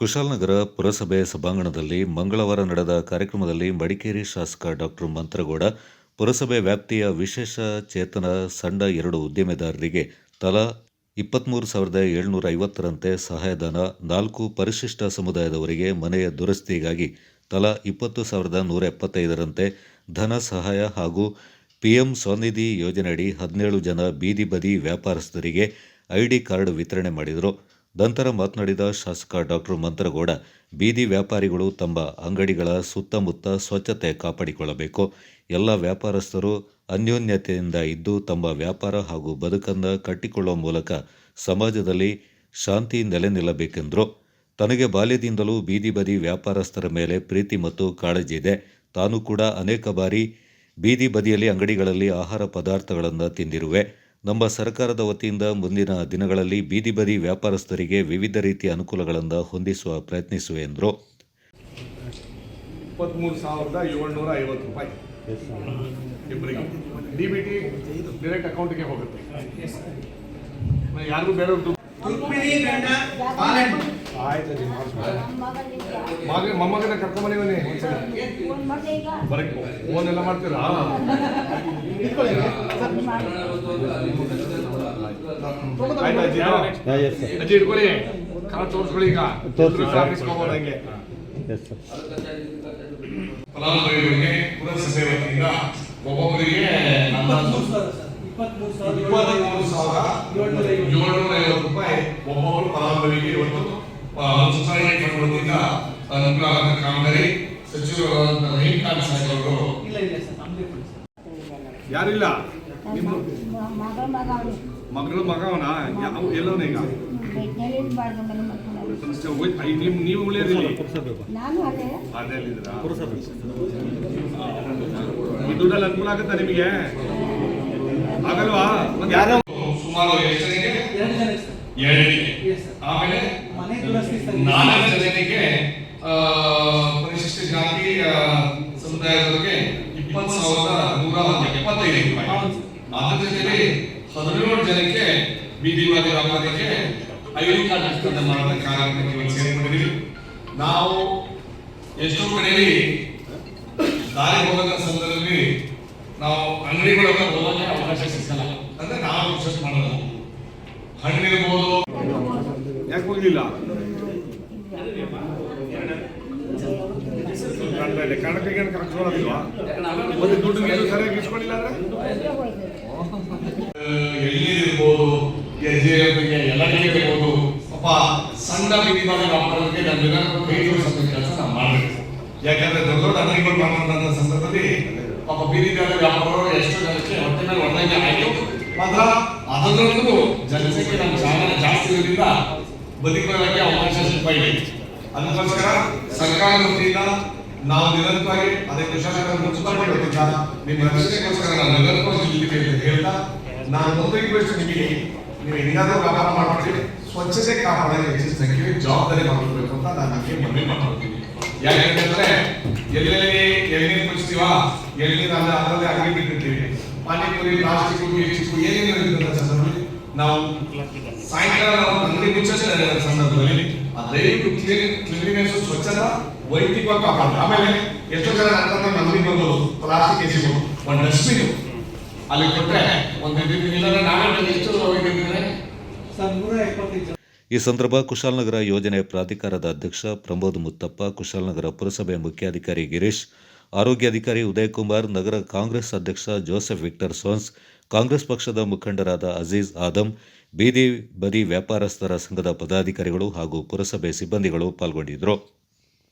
ಕುಶಾಲನಗರ ಪುರಸಭೆ ಸಭಾಂಗಣದಲ್ಲಿ ಮಂಗಳವಾರ ನಡೆದ ಕಾರ್ಯಕ್ರಮದಲ್ಲಿ ಮಡಿಕೇರಿ ಶಾಸಕ ಡಾಕ್ಟರ್ ಮಂತ್ರಗೌಡ, ಪುರಸಭೆ ವ್ಯಾಪ್ತಿಯ ವಿಶೇಷ ಚೇತನ ಸಣ್ಣ ಎರಡು ಉದ್ಯಮೆದಾರರಿಗೆ ತಲಾ ಇಪ್ಪತ್ತ್ಮೂರು ಸಾವಿರದ ಏಳ್ನೂರ ಐವತ್ತರಂತೆ ಸಹಾಯಧನ, ನಾಲ್ಕು ಪರಿಶಿಷ್ಟ ಸಮುದಾಯದವರಿಗೆ ಮನೆಯ ದುರಸ್ತಿಗಾಗಿ ತಲಾ ಇಪ್ಪತ್ತು ಸಾವಿರದ ನೂರ ಎಪ್ಪತ್ತೈದರಂತೆ ಧನ ಸಹಾಯ ಹಾಗೂ ಪಿಎಂ ಸ್ವನಿಧಿ ಯೋಜನೆಯಡಿ ಹದಿನೇಳು ಜನ ಬೀದಿ ಬದಿ ವ್ಯಾಪಾರಸ್ಥರಿಗೆ ಐಡಿ ಕಾರ್ಡ್ ವಿತರಣೆ ಮಾಡಿದರು. ನಂತರ ಮಾತನಾಡಿದ ಶಾಸಕ ಡಾಕ್ಟರ್ ಮಂತ್ರಗೌಡ, ಬೀದಿ ವ್ಯಾಪಾರಿಗಳು ತಮ್ಮ ಅಂಗಡಿಗಳ ಸುತ್ತಮುತ್ತ ಸ್ವಚ್ಛತೆ ಕಾಪಾಡಿಕೊಳ್ಳಬೇಕು. ಎಲ್ಲ ವ್ಯಾಪಾರಸ್ಥರು ಅನ್ಯೋನ್ಯತೆಯಿಂದ ಇದ್ದು ತಮ್ಮ ವ್ಯಾಪಾರ ಹಾಗೂ ಬದುಕನ್ನು ಕಟ್ಟಿಕೊಳ್ಳುವ ಮೂಲಕ ಸಮಾಜದಲ್ಲಿ ಶಾಂತಿ ನೆಲೆ ನಿಲ್ಲಬೇಕೆಂದರು. ತನಗೆ ಬಾಲ್ಯದಿಂದಲೂ ಬೀದಿ ಬದಿ ವ್ಯಾಪಾರಸ್ಥರ ಮೇಲೆ ಪ್ರೀತಿ ಮತ್ತು ಕಾಳಜಿ ಇದೆ. ತಾನು ಕೂಡ ಅನೇಕ ಬಾರಿ ಬೀದಿ ಬದಿಯಲ್ಲಿ ಅಂಗಡಿಗಳಲ್ಲಿ ಆಹಾರ ಪದಾರ್ಥಗಳನ್ನು ತಿಂದಿರುವೆ. ನಮ್ಮ ಸರ್ಕಾರದ ವತಿಯಿಂದ ಮುಂದಿನ ದಿನಗಳಲ್ಲಿ ಬೀದಿ ಬದಿ ವ್ಯಾಪಾರಸ್ಥರಿಗೆ ವಿವಿಧ ರೀತಿಯ ಅನುಕೂಲಗಳನ್ನು ಹೊಂದಿಸುವ ಪ್ರಯತ್ನಿಸುವೆ ಎಂದರು. ಇಪ್ಪತ್ತ್ಮೂರು ಸಾವಿರದ ಏಳ್ನೂರ ಐವತ್ತು ರೂಪಾಯಿ. ಇಬ್ಬರಿಗೆ. ಡಿ ಬಿ ಟಿ ಡೈರೆಕ್ಟ್ ಅಕೌಂಟ್ಗೆ ಹೋಗುತ್ತೆ. ಯಾರಿಗೂ ಬೇರೆ ದುಡ್ಡು ಅಜ್ಜಿ ಆಯ್ತು ಮಗ ಮೊಮ್ಮಗನ ಕರ್ಕೊಂಬನಿವನಿ ಬರಕ್ಕೆ ಫೋನ್ ಎಲ್ಲ ಮಾಡ್ತೀರಾ? ಆಯ್ತು? ಅಜ್ಜಿ? ಅಜ್ಜಿ ಇಟ್ಕೊಳ್ಳಿ. ಕಾಲ ತೋರಿಸ್ಕೊಳ್ಳಿ ಈಗ. ಹಂಗೆ. ಫಲಾನುಭವಿಗಳಿಗೆ ಪುರಸಭೆ ವತಿಯಿಂದ ಒಬ್ಬೊಬ್ಬರಿಗೆ ಇಪ್ಪತ್ಮೂರು ಸಾವಿರ ಏಳ್ನೂರ ಐವತ್ತು ರೂಪಾಯಿ. ಒಬ್ಬೊಬ್ಬರು ಫಲಾನುಭವಿಗೆ ಇವತ್ತು ಫಂಡ್ ವತಿಯಿಂದ ಅನುಕೂಲ ಆಗದ ಕಾಮಗಾರಿ ಸಚಿವರಾದಂಥ ರಹೀಮ್ ಖಾನ್ ಸಾಹೇಬ್ ಅವರು ಯಾರಿಲ್ಲ? ನಿಮ್ಮ ಮಗ ಅವನು. ಮಗಳು ಮಗವನ? ಯಾವ ಎಲ್ಲವನ ಈಗ? ನೀವು ಉಳಿಯೋದಿಲ್ಲ ಅದೇ. ಈ ದುಡ್ಡಲ್ಲಿ ಅನುಕೂಲ ಆಗುತ್ತಾ ನಿಮಗೆ? ಆಗಲ್ವಾ? ಯಾರು ಸುಮಾರು ಎಷ್ಟು ಜನಕ್ಕೆ ಎರಡು ಜನ ಸರ್. ಎರಡಕ್ಕೆ. ಆಮೇಲೆ ನಾಲ್ಕು ಜನರಿಗೆ ಪರಿಶಿಷ್ಟ ಜಾತಿ ಸಮುದಾಯದವರಿಗೆ ಇಪ್ಪತ್ತು ಸಾವಿರದ ನೂರ ಎಪ್ಪತ್ತೈದು ರೂಪಾಯಿ. ಹೌದು. ಜೊತೆಗೆ ಹದಿನೇಳು ಜನಕ್ಕೆ ಬೀದಿ ಬಾದಿ ವ್ಯಾಪಾರಕ್ಕೆ ಐದು ಕಾರ್ಡ್ ಮಾಡಿದ ಕಾರ್ಯಕ್ರಮಕ್ಕೆ ಇವತ್ತು ನಾವು ಎಷ್ಟೋ ಕಡೆಯಲ್ಲಿ ದಾರಿ ಹೋಗದ ಸಂದರ್ಭದಲ್ಲಿ ನಾವು ಅಂಗಡಿಗಳ ಹೋಗೋಕೆ ಅವಕಾಶ ಸಿಕ್ಕಲ್ಲ ಅಂದ್ರೆ ನಾವು ವಿಶ್ವಾಸ ಮಾಡೋದು. ಹಣ್ಣಿರ್ಬೋದು ಯಾಕೆ ಹೋಗ್ಲಿಲ್ಲ? ಕಣಕ್ಕೆ ಕರೆಕ್ಟ್ ನೋಡೋದಿಲ್ವಾ ಒಂದು ದುಡ್ಡು ಗೀಡು ಸರಿಯಾಗಿ ಇಸ್ಕೊಂಡಿಲ್ಲ ಅಂದ್ರೆ? ಎಲ್ಲಿರ್ಬೋದು ಎಜೆಗೆ ಎಲ್ಲರಿಗೆ ಇರ್ಬೋದು ಪಾಪ ಸಣ್ಣ ಬೀದಿಬಾಲ ವ್ಯಾಪಾರಕ್ಕೆ ನಮ್ಮ ಜನರು ಕೈ ಜೋಡಿಸೋ ಕೆಲಸ ನಾವು ಮಾಡಬೇಕು. ಯಾಕಂದ್ರೆ ದೊಡ್ಡ ದೊಡ್ಡ ಅಂಗಡಿಗಳು ಮಾಡುವಂತ ಸಂದರ್ಭದಲ್ಲಿ ಪಾಪ ಬೀದಿ ಬೀದಿ ವ್ಯಾಪಾರಗಳು ಎಷ್ಟೋ ಜನಕ್ಕೆ ಹೊಟ್ಟೆ ಮೇಲೆ ಹೊಡೆದಂಗೆ ಆಯ್ತು. ಮಾತ್ರ ಅದರಲ್ಲೂ ಜನಸಂಖ್ಯೆ ನಮ್ಮ ಜಾಗ ಜಾಸ್ತಿ ಇರೋದ್ರಿಂದ ಬದುಕೋದಕ್ಕೆ ಅವಕಾಶ ಸ್ವಲ್ಪ ಇದೆ. ಅದಕ್ಕೋಸ್ಕರ ಸರ್ಕಾರದ ವತಿಯಿಂದ ನಾವು ನಿರಂತರವಾಗಿ ಅದಕ್ಕೆ ಶಾಸಕರನ್ನು ವತಿಯಿಂದ ನಿಮ್ಮ ರಕ್ಷಣೆಗೋಸ್ಕರ ನಾನು ನಿರಂತರವಾಗಿ ಇಲ್ಲಿಗೆ ಅಂತ ಹೇಳ್ತಾ, ನಾನು ಒಂದು ಬೆಳೆಸಿ ನಿಮಗೆ ನೀವು ಏನಾದರೂ ವ್ಯಾಪಾರ ಮಾಡ್ಬಿಟ್ರೆ ಸ್ವಚ್ಛತೆ ಕಾಪಾಡಲು ಹೆಚ್ಚಿನ ಸಂಖ್ಯೆಯಲ್ಲಿ ಜವಾಬ್ದಾರಿ ಮಾಡಿಕೊಳ್ಬೇಕು ಅಂತ ನಾನು ನಿಮಗೆ ಮನವಿ ಮಾಡ್ತೀನಿ ಯಾಕೆಂದ್ರೆ ಎಲ್ಲೆಲ್ಲಿ ಎಳ್ನೀರು ಕುಡಿಸ್ತೀವ, ಎಳ್ನೀರು ಅಲ್ಲ ಅದರಲ್ಲಿ ಅಂಗಡಿ ಬಿಟ್ಟಿರ್ತೀವಿ. ಪಾನಿಪುರಿ, ಪ್ಲಾಸ್ಟಿಕ್ ಚಿಕ್ಕು ಏನೇನು ಇರ್ತದೆ ನಾವು ಸಾಯಂಕಾಲ ನಾವು ಅಂಗಡಿ ಮುಚ್ಚೋ ಸಂದರ್ಭದಲ್ಲಿ. ಆ ದಯವಿಟ್ಟು ಕ್ಲೀನ್ ಕ್ಲೀನಿನೆಸ್ ಸ್ವಚ್ಛತಾ ವೈಯಕ್ತಿಕವಾಗಿ ಕಾಪಾಡ ಆಮೇಲೆ ಎಷ್ಟೋ ಜನ ಅಂತಂದ್ರೆ ನಮಗೆ ಬಂದು ಪ್ಲಾಸ್ಟಿಕ್ ಎಸಿವು ಒಂದು ಡಸ್ಟ್ಬಿನ್ ಅಲ್ಲಿ ಕೊಟ್ಟರೆ ಒಂದು ಇಲ್ಲ ನಾಳೆ ಎಷ್ಟು ಸರ್ ಈ ಸಂದರ್ಭ ಕುಶಾಲನಗರ ಯೋಜನೆ ಪ್ರಾಧಿಕಾರದ ಅಧ್ಯಕ್ಷ ಪ್ರಮೋದ್ ಮುತ್ತಪ್ಪ ಕುಶಾಲನಗರ ಪುರಸಭೆ ಮುಖ್ಯಾಧಿಕಾರಿ ಗಿರೀಶ್ ಆರೋಗ್ಯಾಧಿಕಾರಿ ಉದಯ್ ಕುಮಾರ್ ನಗರ ಕಾಂಗ್ರೆಸ್ ಅಧ್ಯಕ್ಷ ಜೋಸೆಫ್ ವಿಕ್ಟರ್ ಸೋನ್ಸ್ ಕಾಂಗ್ರೆಸ್ ಪಕ್ಷದ ಮುಖಂಡರಾದ ಅಜೀಜ್ ಆದಮ್ ಬೀದಿ ಬದಿ ವ್ಯಾಪಾರಸ್ಥರ ಸಂಘದ ಪದಾಧಿಕಾರಿಗಳು ಹಾಗೂ ಪುರಸಭೆ ಸಿಬ್ಬಂದಿಗಳು ಪಾಲ್ಗೊಂಡಿದ್ದರು.